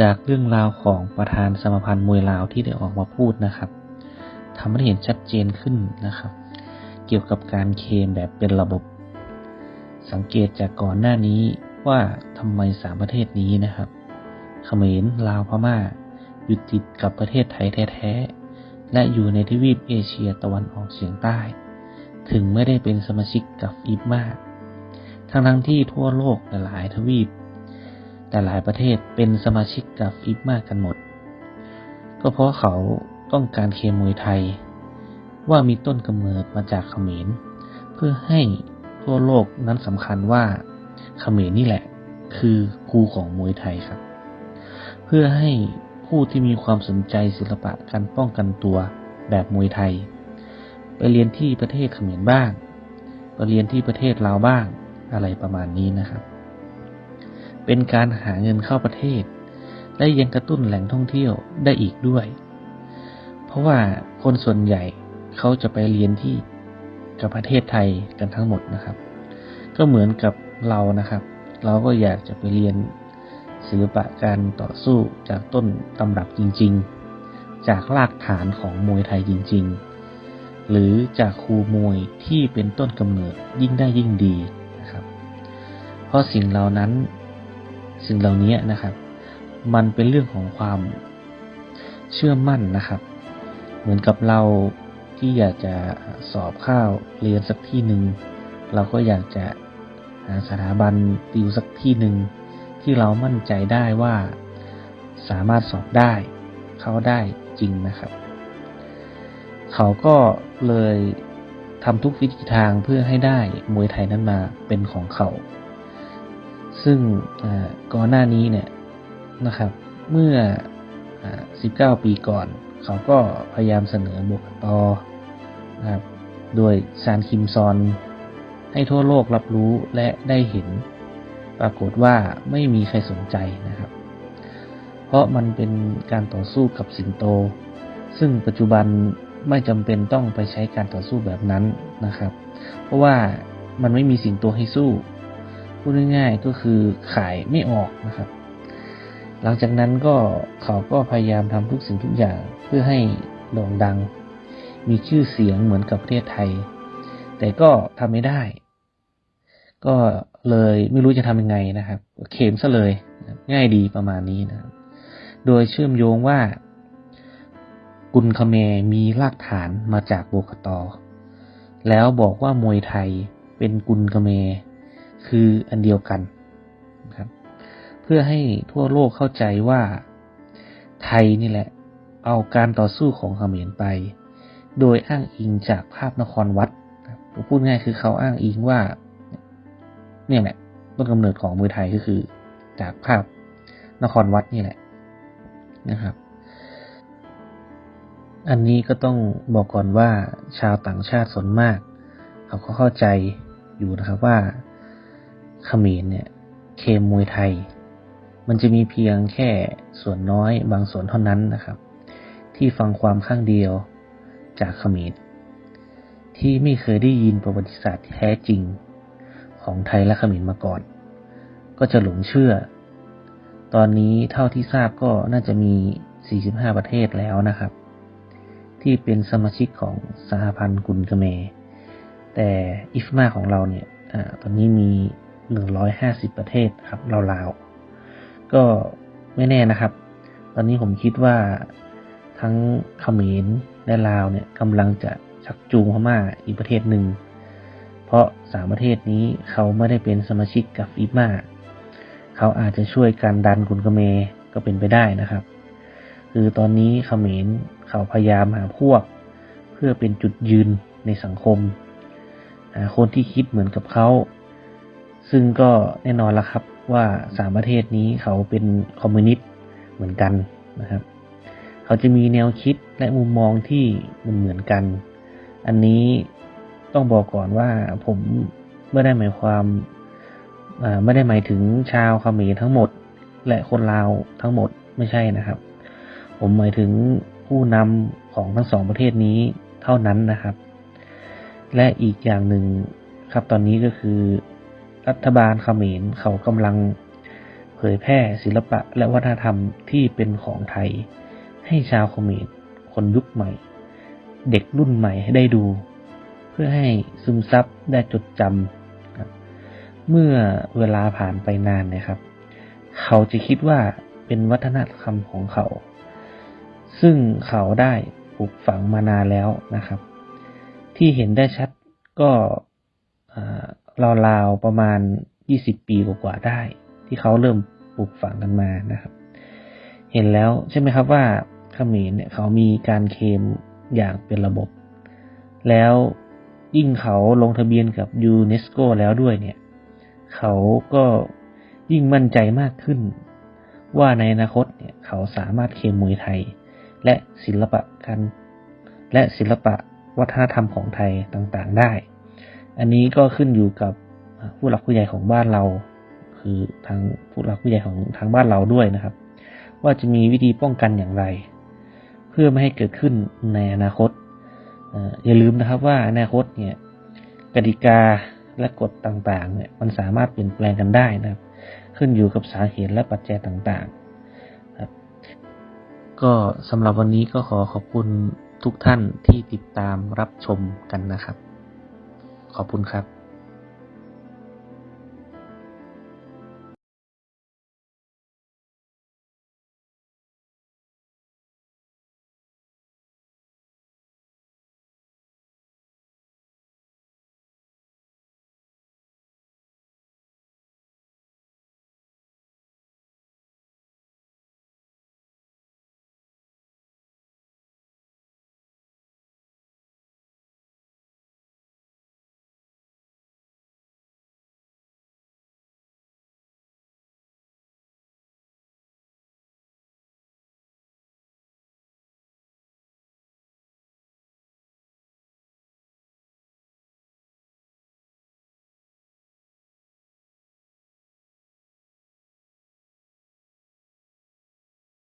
จากเรื่องราวของประธานสมาพันธ์มวยลาวที่ได้ออกมาพูดนะครับทำให้เห็นชัดเจนขึ้นนะครับ เกี่ยวกับการเคมแบบเป็นระบบ สังเกตจากก่อนหน้านี้ว่าทำไมสามประเทศนี้นะครับเขมรลาวพม่าอยู่ติดกับประเทศไทยแท้ๆ และอยู่ในทวีปเอเชียตะวันออกเฉียงใต้ ถึงไม่ได้เป็นสมาชิกกับอีฟมาก ทั้งทั้งที่ทั่วโลกหลายทวีป แต่หลายประเทศเป็นสมาชิกกับอีฟมากกันหมด ก็เพราะเขาต้องการเคมวยไทย ว่ามีต้นกำเนิดมาจากเขมร เพื่อให้ทั่วโลกนั้นสำคัญว่าเขมรนี่แหละ คือครูของมวยไทยครับ เพื่อให้ผู้ที่มีความสนใจศิลปะการป้องกันตัวแบบมวยไทย ไปเรียนที่ประเทศเขมรบ้าง ไปเรียนที่ประเทศลาวบ้างอะไรประมาณนี้นะครับ เป็นการหาเงินเข้าประเทศ และยังกระตุ้นแหล่งท่องเที่ยวได้อีกด้วย เพราะว่าคนส่วนใหญ่เขาจะไปเรียนที่กับประเทศไทยกันทั้งหมดนะครับ ก็เหมือนกับเรานะครับ เราก็อยากจะไปเรียนศิลปะการต่อสู้จากต้นตำรับจริง ๆ จากรากฐานของมวยไทยจริง ๆ หรือจากครูมวยที่เป็นต้นกำเนิดยิ่งได้ยิ่งดีนะครับ เพราะสิ่งเหล่านั้น สิ่งเหล่านี้นะครับ มันเป็นเรื่องของความเชื่อมั่นนะครับ เหมือนกับเราที่อยากจะสอบเข้าเรียนสักที่หนึ่งเราก็อยากจะหาสถาบันติวสักที่หนึ่งที่เรามั่นใจได้ว่าสามารถสอบได้ เข้าได้จริงนะครับ เขาก็เลยทำทุกวิธีทางเพื่อให้ได้มวยไทยนั้นมาเป็นของเขา ซึ่งก่อนหน้านี้เนี่ยนะครับ เมื่อ 19 ปีก่อน เขาก็พยายามเสนอบกตนะครับโดยซานคิมซอน ให้ทั่วโลกรับรู้และได้เห็น ปรากฏว่าไม่มีใครสนใจนะครับ เพราะมันเป็นการต่อสู้กับสิงโต ซึ่งปัจจุบันไม่จำเป็นต้องไปใช้การต่อสู้แบบนั้นนะครับ เพราะว่ามันไม่มีสิงโตให้สู้ พูดง่ายๆก็คือขายไม่ออกนะครับ หลังจากนั้นก็เขาก็พยายามทำทุกสิ่งทุกอย่างเพื่อให้โด่งดัง มีชื่อเสียงเหมือนกับประเทศไทย แต่ก็ทำไม่ได้ ก็เลยไม่รู้จะทำยังไงนะครับ เข็มซะเลยง่ายดีประมาณนี้นะครับ โดยเชื่อมโยงว่ากุลคเมมีรากฐานมาจากโบกตอ แล้วบอกว่ามวยไทยเป็นกุลคเม คืออันเดียวกันนะครับเพื่อให้ทั่วโลกเข้าใจว่าไทยนี่แหละ เอาการต่อสู้ของเขมรไป โดยอ้างอิงจากภาพนครวัดพูดง่ายคือเขาอ้างอิงว่า เนี่ยแหละต้นกำเนิดของมวยไทยก็คือ จากภาพนครวัดนี่แหละนะครับ อันนี้ก็ต้องบอกก่อนว่าชาวต่างชาติส่วนมาก เขาก็เข้าใจอยู่นะครับว่า เขมรเนี่ย เคมมวยไทย มันจะมีเพียงแค่ส่วนน้อยบางส่วนเท่านั้นนะครับ ที่ฟังความข้างเดียวจากเขมรที่ไม่เคยได้ยินประวัติศาสตร์แท้จริงของไทยและเขมรมาก่อน ก็จะหลงเชื่อ ตอนนี้เท่าที่ทราบก็น่าจะมี 45 ประเทศแล้วนะครับ ที่เป็นสมาชิกของสหพันธ์กุลกเม แต่อิฟมาของเราเนี่ยอตอนนี้มี 150 ประเทศครับราวๆก็ไม่แน่นะครับ ตอนนี้ผมคิดว่าทั้งเขมรและลาวเนี่ยกำลังจะชักจูงพม่าอีกประเทศหนึ่ง เพราะสามประเทศนี้เขาไม่ได้เป็นสมาชิกกับอิมาเขาอาจจะช่วยกันดันกุนกเมก็เป็นไปได้นะครับ คือตอนนี้เขมรเขาพยายามหาพวก เพื่อเป็นจุดยืนในสังคม หาคนที่คิดเหมือนกับเขา ซึ่งก็แน่นอนละครับว่าสามประเทศนี้เขาเป็นคอมมิวนิสต์เหมือนกันนะครับ เขาจะมีแนวคิดและมุมมองที่มันเหมือนกัน อันนี้ต้องบอกก่อนว่าผมไม่ได้หมายความไม่ได้หมายถึงชาวเขมรทั้งหมด และคนลาวทั้งหมดไม่ใช่นะครับ ผมหมายถึงผู้นำของทั้งสองประเทศนี้เท่านั้นนะครับ และอีกอย่างหนึ่งครับตอนนี้ก็คือ รัฐบาลเขมรเขากำลังเผยแพร่ศิลปะและวัฒนธรรมที่เป็นของไทย ให้ชาวเขมรคนยุคใหม่ เด็กรุ่นใหม่ให้ได้ดู เพื่อให้ซึมซับได้จดจำเมื่อเวลาผ่านไปนานนะครับ เขาจะคิดว่าเป็นวัฒนธรรมของเขา ซึ่งเขาได้ปลูกฝังมานานแล้วนะครับ ที่เห็นได้ชัดก็ ราวๆประมาณ 20 ปีกว่าๆได้ ที่เขาเริ่มปลูกฝังกันมานะครับ เห็นแล้วใช่ไหมครับว่าเขมรเนี่ยเขามีการเคมอย่างเป็นระบบ แล้วยิ่งเขาลงทะเบียนกับยูเนสโกแล้วด้วยเนี่ย เขาก็ยิ่งมั่นใจมากขึ้น ว่าในอนาคตเนี่ยเขาสามารถเคมมวยไทย และศิลปะการและศิลปะวัฒนธรรมของไทยต่างๆได้ อันนี้ก็ขึ้นอยู่กับผู้หลักผู้ใหญ่ของบ้านเรา คือทางผู้หลักผู้ใหญ่ของทางบ้านเราด้วยนะครับ ว่าจะมีวิธีป้องกันอย่างไร เพื่อไม่ให้เกิดขึ้นในอนาคตอย่าลืมนะครับว่าอนาคตเนี่ยกติกาและกฎต่างๆเนี่ยมันสามารถเปลี่ยนแปลงกันได้นะครับ ขึ้นอยู่กับสาเหตุและปัจจัยต่างๆครับก็สำหรับวันนี้ก็ขอขอบคุณทุกท่านที่ติดตามรับชมกันนะครับ ขอบคุณครับ